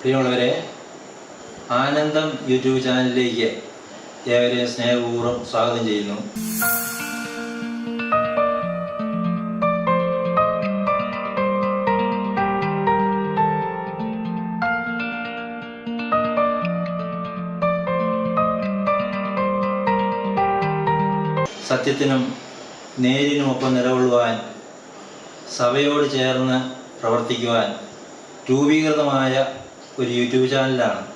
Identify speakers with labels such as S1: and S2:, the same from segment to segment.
S1: പ്രിയമുള്ളവരെ ആനന്ദം യൂട്യൂബ് ചാനലിലേക്ക് ഏവരെയും സ്നേഹപൂർവം സ്വാഗതം ചെയ്യുന്നു. സത്യത്തിനും നേരിനുമൊപ്പം നിലകൊള്ളുവാൻ സഭയോട് ചേർന്ന് പ്രവർത്തിക്കുവാൻ രൂപീകൃതമായ ഒരു യൂട്യൂബ് ചാനലാണ്.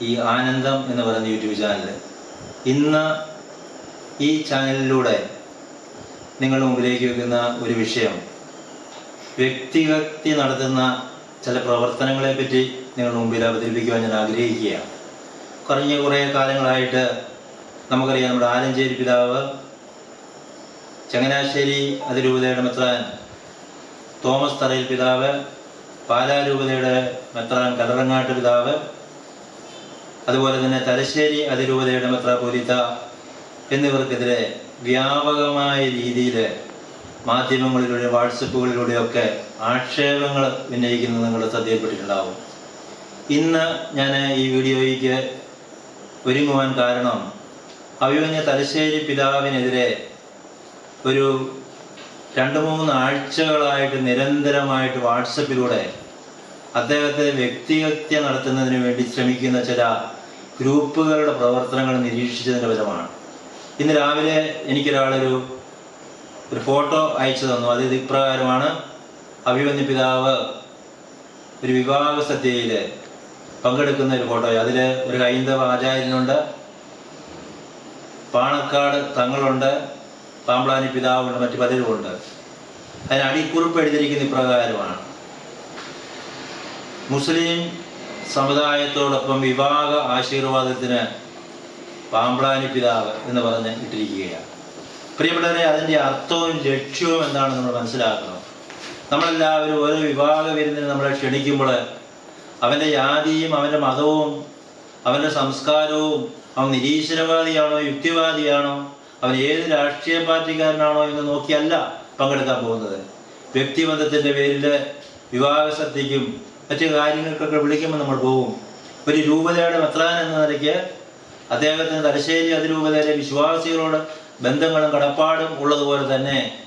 S1: ഈ ആനന്ദം എന്ന് പറയുന്ന യൂട്യൂബ് ചാനൽ ഇന്ന് ഈ ചാനലിലൂടെ നിങ്ങളുടെ മുമ്പിലേക്ക് വെക്കുന്ന ഒരു വിഷയം വ്യക്തിഗതി നടത്തുന്ന ചില പ്രവർത്തനങ്ങളെ പറ്റി നിങ്ങളുടെ മുമ്പിൽ അവതരിപ്പിക്കുവാൻ ഞാൻ ആഗ്രഹിക്കുകയാണ്. കുറഞ്ഞ കുറേ കാലങ്ങളായിട്ട് നമുക്കറിയാം നമ്മുടെ ആലഞ്ചേരി പിതാവ് ചങ്ങനാശ്ശേരി അതിരൂപതയുടെ മെത്രാൻ തോമസ് തറയിൽ പിതാവ് പാലാരൂപതയുടെ മെത്രാൻ കലറങ്ങാട്ട് പിതാവ് അതുപോലെ തന്നെ തലശ്ശേരി അതിരൂപതയുടെ മെത്രാപോലിത്ത എന്നിവർക്കെതിരെ വ്യാപകമായ രീതിയിൽ മാധ്യമങ്ങളിലൂടെ വാട്സപ്പുകളിലൂടെയൊക്കെ ആക്ഷേപങ്ങൾ ഉന്നയിക്കുന്നത് നിങ്ങൾ ശ്രദ്ധയിൽപ്പെട്ടിട്ടുണ്ടാവും. ഇന്ന് ഞാൻ ഈ വീഡിയോയ്ക്ക് ഒരുങ്ങുവാൻ കാരണം അഭിമന്യ തലശ്ശേരി പിതാവിനെതിരെ ഒരു രണ്ട് മൂന്ന് ആഴ്ചകളായിട്ട് നിരന്തരമായിട്ട് വാട്സപ്പിലൂടെ അദ്ദേഹത്തെ വ്യക്തിഹത്യ നടത്തുന്നതിന് വേണ്ടി ശ്രമിക്കുന്ന ചില ഗ്രൂപ്പുകളുടെ പ്രവർത്തനങ്ങൾ നിരീക്ഷിച്ചതിന്റെ ഫലമാണ്. ഇന്ന് രാവിലെ എനിക്കൊരാളൊരു ഒരു ഫോട്ടോ അയച്ചു തന്നു. അത് ഇപ്രകാരമാണ്. അഭിമന്യ പിതാവ് ഒരു വിവാഹ സദ്യയിൽ പങ്കെടുക്കുന്ന ഒരു ഫോട്ടോ അതിൽ ഒരു ഹൈന്ദവ ആചാര്യനുണ്ട്. പാണക്കാട് തങ്ങളുണ്ട്. പാമ്പളാനി പിതാവുണ്ട്. മറ്റു പലരുമുണ്ട്. അതിന് അടിക്കുറിപ്പ് എഴുതിയിരിക്കുന്ന ഇപ്രകാരമാണ്. മുസ്ലിം സമുദായത്തോടൊപ്പം വിവാഹ ആശീർവാദത്തിന് പാമ്പ്ളാനി പിതാവ് എന്ന് പറഞ്ഞ് ഇട്ടിരിക്കുകയാണ്. പ്രിയപ്പെട്ടവരെ അതിന്റെ അർത്ഥവും ലക്ഷ്യവും എന്താണെന്ന് നമ്മൾ മനസ്സിലാക്കണം. നമ്മളെല്ലാവരും ഓരോ വിവാഹ വിരുന്നിന് നമ്മളെ ക്ഷണിക്കുമ്പോൾ അവന്റെ ജാതിയും അവന്റെ മതവും അവന്റെ സംസ്കാരവും അവൻ നിരീശ്വരവാദിയാണോ യുക്തിവാദിയാണോ അവൻ ഏത് രാഷ്ട്രീയ പാർട്ടിക്കാരനാണോ എന്ന് നോക്കിയല്ല പങ്കെടുക്കാൻ പോകുന്നത്. വ്യക്തിബന്ധത്തിന്റെ പേരിൽ വിവാഹ സദ്യക്കും മറ്റു കാര്യങ്ങൾക്കൊക്കെ വിളിക്കുമ്പോൾ നമ്മൾ പോകും ഒരു രൂപതയുടെ മെത്രാൻ എന്ന നിലയ്ക്ക് അദ്ദേഹത്തിന് തലശ്ശേരി അതിരൂപതയിലെ വിശ്വാസികളോട് ബന്ധങ്ങളും കടപ്പാടും ഉള്ളതുപോലെ തന്നെ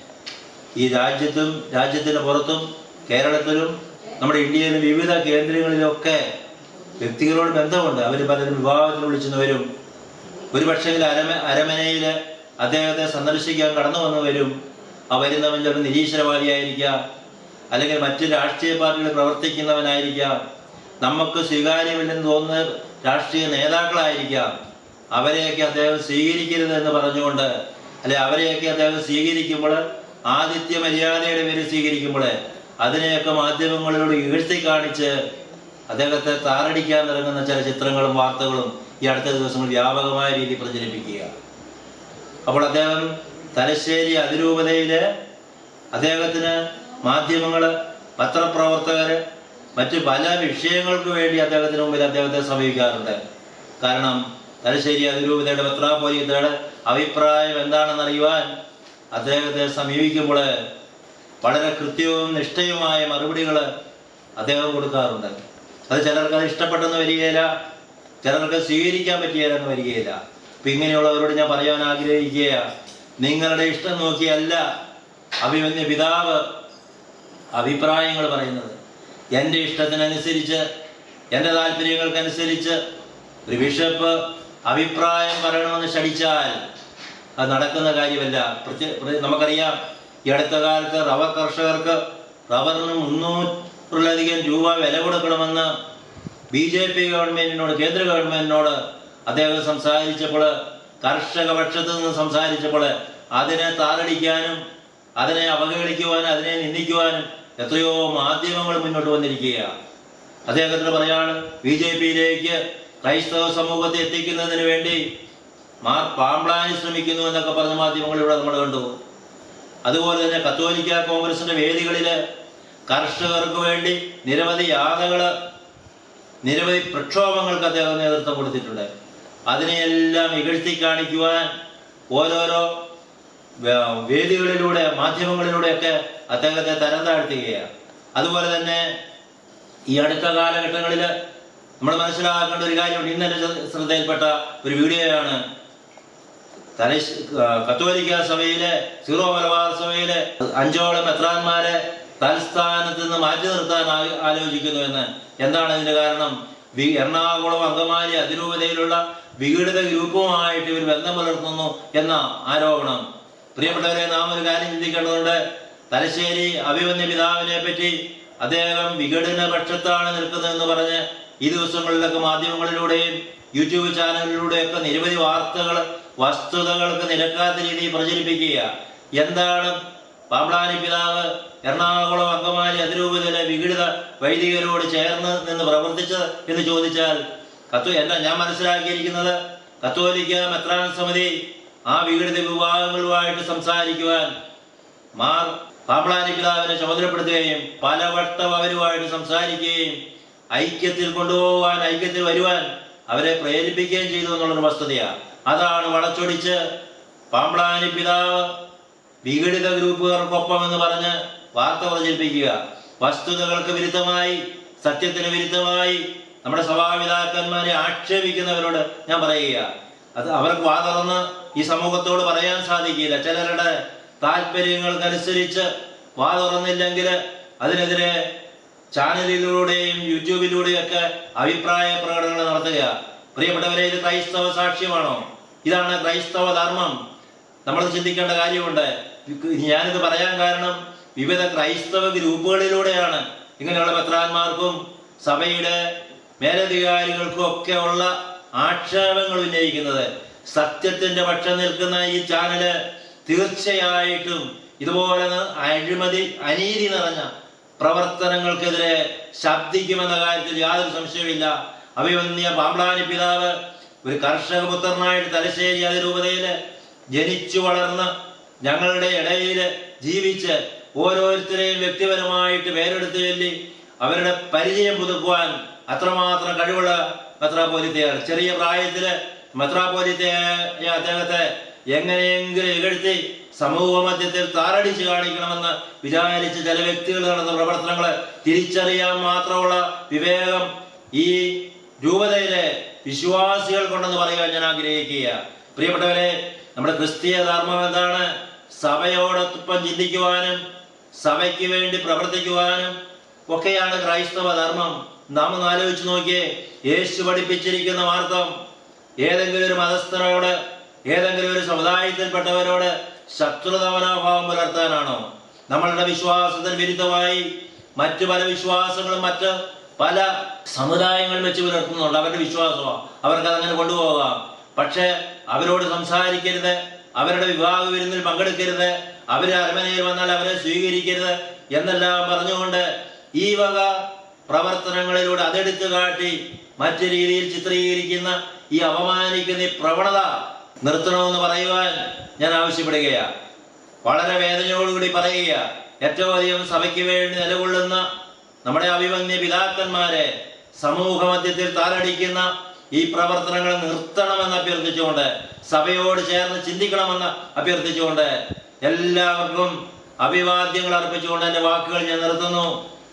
S1: ഈ രാജ്യത്തും രാജ്യത്തിന് പുറത്തും കേരളത്തിലും നമ്മുടെ ഇന്ത്യയിലും വിവിധ കേന്ദ്രങ്ങളിലൊക്കെ വ്യക്തികളോട് ബന്ധമുണ്ട്. അവർ പലരും വിവാഹത്തിന് വിളിച്ചവരും ഒരു പക്ഷേ അരമ അരമനയിൽ അദ്ദേഹത്തെ സന്ദർശിക്കാൻ കടന്നു വന്നവരും ആ വരുന്നവൻ ചിലപ്പോൾ നിരീശ്വരവാദിയായിരിക്കാം. അല്ലെങ്കിൽ മറ്റ് രാഷ്ട്രീയ പാർട്ടികൾ പ്രവർത്തിക്കുന്നവനായിരിക്കാം. നമുക്ക് സ്വീകാര്യമില്ലെന്ന് തോന്നുന്ന രാഷ്ട്രീയ നേതാക്കളായിരിക്കാം. അവരെയൊക്കെ അദ്ദേഹം സ്വീകരിക്കരുത് എന്ന് പറഞ്ഞുകൊണ്ട് അല്ലെ അവരെയൊക്കെ അദ്ദേഹം സ്വീകരിക്കുമ്പോൾ ആദിത്യ മര്യാദയുടെ പേര് സ്വീകരിക്കുമ്പോൾ അതിനെയൊക്കെ മാധ്യമങ്ങളിലൂടെ ഇഴ്ത്തി കാണിച്ച് അദ്ദേഹത്തെ താറടിക്കാൻ ഇറങ്ങുന്ന ചില ചിത്രങ്ങളും വാർത്തകളും ഈ അടുത്ത ദിവസങ്ങൾ വ്യാപകമായ രീതിയിൽ പ്രചരിപ്പിക്കുക. അപ്പോൾ അദ്ദേഹം തലശ്ശേരി അതിരൂപതയിൽ അദ്ദേഹത്തിന് മാധ്യമങ്ങൾ പത്രപ്രവർത്തകര് മറ്റ് പല വിഷയങ്ങൾക്ക് വേണ്ടി അദ്ദേഹത്തിന് മുമ്പിൽ അദ്ദേഹത്തെ സമീപിക്കാറുണ്ട്. കാരണം തലശ്ശേരി അതിരൂപതയുടെ പത്രാപോലിത്തയുടെ അഭിപ്രായം എന്താണെന്ന് അറിയുവാൻ അദ്ദേഹത്തെ സമീപിക്കുമ്പോൾ വളരെ കൃത്യവും നിഷ്ഠയുമായ മറുപടികൾ അദ്ദേഹം കൊടുക്കാറുണ്ട്. അത് ചിലർക്ക് അത് ഇഷ്ടപ്പെട്ടെന്ന് വരികയില്ല ചിലർക്ക് സ്വീകരിക്കാൻ പറ്റിയാലെന്ന് വരികയില്ല. അപ്പം ഇങ്ങനെയുള്ളവരോട് ഞാൻ പറയാൻ ആഗ്രഹിക്കുകയാണ്. നിങ്ങളുടെ ഇഷ്ടം നോക്കിയല്ല അഭിമന്യ പിതാവ് അഭിപ്രായങ്ങൾ പറയുന്നത്. എന്റെ ഇഷ്ടത്തിനനുസരിച്ച് എന്റെ താല്പര്യങ്ങൾക്കനുസരിച്ച് ഒരു ബിഷപ്പ് അഭിപ്രായം പറയണമെന്ന് ക്ഷണിച്ചാൽ അത് നടക്കുന്ന കാര്യമല്ല. നമുക്കറിയാം ഈ അടുത്ത കാലത്ത് റബ്ബർ കർഷകർക്ക് റബ്ബറിന് മുന്നൂറിലധികം രൂപ വില കൊടുക്കണമെന്ന് ബി ജെ പി ഗവൺമെന്റിനോട് കേന്ദ്ര ഗവൺമെന്റിനോട് അദ്ദേഹം സംസാരിച്ചപ്പോൾ കർഷക പക്ഷത്തു നിന്ന് സംസാരിച്ചപ്പോൾ അതിനെ താറടിക്കാനും അതിനെ അവഹേളിക്കുവാനും അതിനെ നിന്ദിക്കുവാനും എത്രയോ മാധ്യമങ്ങൾ മുന്നോട്ട് വന്നിരിക്കുകയാണ്. അദ്ദേഹത്തിന് പറയാണ് ബി ജെ പിയിലേക്ക് ക്രൈസ്തവ സമൂഹത്തെ എത്തിക്കുന്നതിന് വേണ്ടി മാർ പാമ്പ്ലാനി ശ്രമിക്കുന്നു എന്നൊക്കെ പറഞ്ഞ ഇവിടെ നമ്മൾ കണ്ടു. അതുപോലെ തന്നെ കത്തോലിക്ക കോൺഗ്രസിന്റെ വേദികളിൽ കർഷകർക്ക് വേണ്ടി നിരവധി യാഥകൾ നിരവധി പ്രക്ഷോഭങ്ങൾക്ക് അദ്ദേഹം നേതൃത്വം കൊടുത്തിട്ടുണ്ട്. അതിനെയെല്ലാം ഇകഴ്ത്തി കാണിക്കുവാൻ ഓരോരോ വേദികളിലൂടെ മാധ്യമങ്ങളിലൂടെയൊക്കെ അദ്ദേഹത്തെ തരം താഴ്ത്തുകയാണ് അതുപോലെ തന്നെ ഈ അടുത്ത കാലഘട്ടങ്ങളിൽ നമ്മൾ മനസ്സിലാക്കേണ്ട ഒരു കാര്യമുണ്ട്. ഇന്ന് എന്റെ ശ്രദ്ധയിൽപ്പെട്ട ഒരു വീഡിയോയാണ്. തലശ് കത്തോലിക്ക സഭയിലെ സീറോ മലബാർ സഭയിലെ അഞ്ചോളം മെത്രാന്മാരെ തൽസ്ഥാനത്ത് നിന്ന് മാറ്റി നിർത്താൻ ആലോചിക്കുന്നു എന്ന്. എന്താണ് അതിന്റെ കാരണം? എറണാകുളം അങ്കമാലി അതിരൂപതയിലുള്ള വിഘടിത ഗ്രൂപ്പുമായിട്ട് ഇവർ ബന്ധം പുലർത്തുന്നു എന്ന ആരോപണം. പ്രിയപ്പെട്ടവരെ നാം ഒരു കാര്യം ചിന്തിക്കേണ്ടതുണ്ട്. തലശ്ശേരി അഭിമന്യ പിതാവിനെ പറ്റി അദ്ദേഹം വിഘടന പക്ഷത്താണ് നിൽക്കുന്നതെന്ന് പറഞ്ഞ് ഈ ദിവസങ്ങളിലൊക്കെ മാധ്യമങ്ങളിലൂടെയും യൂട്യൂബ് ചാനലിലൂടെയൊക്കെ നിരവധി വാർത്തകൾ വസ്തുതകൾക്ക് നിരക്കാത്ത രീതിയിൽ പ്രചരിപ്പിക്കുക. എന്താണ്? പാമ്പ്ളാനി പിതാവ് എറണാകുളം അങ്കമാലി അതിരൂപതയിലെ വിഘടിത വൈദികരോട് ചേർന്ന് നിന്ന് പ്രവർത്തിച്ചത് എന്ന് ചോദിച്ചാൽ കത്തു എന്താ ഞാൻ മനസ്സിലാക്കിയിരിക്കുന്നത്? കത്തോലിക്ക മെത്രാൻ സമിതി ആ വിഘടിത വിഭാഗങ്ങളുമായിട്ട് സംസാരിക്കുവാൻ മാർ പാമ്പ്ളാനി പിതാവിനെ ചുമതലപ്പെടുത്തുകയും പലവട്ടം അവരുമായിട്ട് സംസാരിക്കുകയും ഐക്യത്തിൽ കൊണ്ടുപോകാൻ ഐക്യത്തിൽ വരുവാൻ അവരെ പ്രേരിപ്പിക്കുകയും ചെയ്തു എന്നുള്ളൊരു വസ്തുതയാണ് അതാണ് വളച്ചൊടിച്ച് പാമ്പ്ളാനി പിതാവ് വിഘടിത ഗ്രൂപ്പുകാർക്കൊപ്പം എന്ന് പറഞ്ഞ് വാർത്ത പ്രചരിപ്പിക്കുക. വസ്തുതകൾക്ക് വിരുദ്ധമായി സത്യത്തിന് വിരുദ്ധമായി നമ്മുടെ സഭാപിതാക്കന്മാരെ ആക്ഷേപിക്കുന്നവരോട് ഞാൻ പറയുക അത് അവർക്ക് വാ തുറന്ന് ഈ സമൂഹത്തോട് പറയാൻ സാധിക്കില്ല. ചിലരുടെ താല്പര്യങ്ങൾക്കനുസരിച്ച് വാ തുറന്നില്ലെങ്കിൽ അതിനെതിരെ ചാനലിലൂടെയും യൂട്യൂബിലൂടെയും ഒക്കെ അഭിപ്രായ പ്രകടനങ്ങൾ നടത്തുക. പ്രിയപ്പെട്ടവരെ ഇത് ക്രൈസ്തവ സാക്ഷ്യമാണോ? ഇതാണ് ക്രൈസ്തവ ധർമ്മം. നമ്മൾ ചിന്തിക്കേണ്ട കാര്യമുണ്ട്. ഞാനിത് പറയാൻ കാരണം വിവിധ ക്രൈസ്തവ ഗ്രൂപ്പുകളിലൂടെയാണ്. ഇങ്ങനെയുള്ള പത്രാന്മാർക്കും സഭയുടെ മേലധികാരികൾക്കും ഒക്കെ ഉള്ള ആക്ഷേപങ്ങൾ ഉന്നയിക്കുന്നത്. സത്യത്തിന്റെ പക്ഷം നിൽക്കുന്ന ഈ ചാനൽ തീർച്ചയായിട്ടും ഇതുപോലെ അഴിമതി അനീതി നിറഞ്ഞ പ്രവർത്തനങ്ങൾക്കെതിരെ ശബ്ദിക്കുമെന്ന കാര്യത്തിൽ യാതൊരു സംശയമില്ല അഭിമന്യ പാമ്പ്ളാനി പിതാവ് ഒരു കർഷക പുത്രനായിട്ട് തലശ്ശേരി അതിരൂപതയിൽ ജനിച്ചു വളർന്ന് ഞങ്ങളുടെ ഇടയിൽ ജീവിച്ച് ഓരോരുത്തരെയും വ്യക്തിപരമായിട്ട് പേരെടുത്ത് ചൊല്ലി അവരുടെ പരിചയം പുതുക്കുവാൻ അത്രമാത്രം കഴിവുള്ള മെത്രാപോലിത്തയാണ് ചെറിയ പ്രായത്തിൽ മെത്രാപോലിത്തയായ അദ്ദേഹത്തെ എങ്ങനെയെങ്കിലും ഇകഴ്ത്തി സമൂഹ മധ്യത്തിൽ താറടിച്ച് കാണിക്കണമെന്ന് വിചാരിച്ച് ചില വ്യക്തികൾ നടന്ന പ്രവർത്തനങ്ങളെ തിരിച്ചറിയാൻ മാത്രമുള്ള വിവേകം ഈ രൂപതയിലെ വിശ്വാസികൾ കൊണ്ടെന്ന് പറയാൻ ഞാൻ ആഗ്രഹിക്കുക പ്രിയപ്പെട്ടവരെ നമ്മുടെ ക്രിസ്തീയ ധർമ്മം എന്താണ്? സഭയോടൊപ്പം ചിന്തിക്കുവാനും സഭയ്ക്ക് വേണ്ടി പ്രവർത്തിക്കുവാനും ഒക്കെയാണ് ക്രൈസ്തവ ധർമ്മം. നാം ഒന്ന് ആലോചിച്ച് നോക്കിയേ യേശു പഠിപ്പിച്ചിരിക്കുന്ന മാർഗം ഏതെങ്കിലും ഒരു മതസ്ഥരോട് ഏതെങ്കിലും ഒരു സമുദായത്തിൽപ്പെട്ടവരോട് ശത്രുത മനോഭാവം പുലർത്താനാണോ? നമ്മളുടെ വിശ്വാസത്തിന് വിരുദ്ധമായി മറ്റു പല വിശ്വാസങ്ങളും മറ്റ് പല സമുദായങ്ങളും വെച്ച് പുലർത്തുന്നുണ്ട്. അവരുടെ വിശ്വാസമാണ് അവർക്ക് അതങ്ങനെ കൊണ്ടുപോകാം. പക്ഷേ അവരോട് സംസാരിക്കരുത്. അവരുടെ വിവാഹ വിരുന്നിൽ പങ്കെടുക്കരുത്. അവർ അരമനയിൽ വന്നാൽ അവരെ സ്വീകരിക്കരുത്. എന്നെല്ലാം പറഞ്ഞുകൊണ്ട് ഈ വക പ്രവർത്തനങ്ങളിലൂടെ അതെടുത്തു കാട്ടി മറ്റു രീതിയിൽ ചിത്രീകരിക്കുന്ന ഈ അപമാനിക്കുന്ന ഈ പ്രവണത നിർത്തണമെന്ന് പറയുവാൻ ഞാൻ ആവശ്യപ്പെടുകയാണ്. വളരെ വേദനയോടുകൂടി പറയുക ഏറ്റവും അധികം സഭയ്ക്ക് വേണ്ടി നിലകൊള്ളുന്ന നമ്മുടെ അഭിമന്യ പിതാക്കന്മാരെ സമൂഹ മധ്യത്തിൽ താലടിക്കുന്ന ഈ പ്രവർത്തനങ്ങൾ നിർത്തണമെന്ന് അഭ്യർത്ഥിച്ചുകൊണ്ട് സഭയോട് ചേർന്ന് ചിന്തിക്കണമെന്ന് അഭ്യർത്ഥിച്ചുകൊണ്ട് എല്ലാവർക്കും അഭിവാദ്യങ്ങൾ അർപ്പിച്ചുകൊണ്ട് എന്റെ വാക്കുകൾ ഞാൻ നിർത്തുന്നു.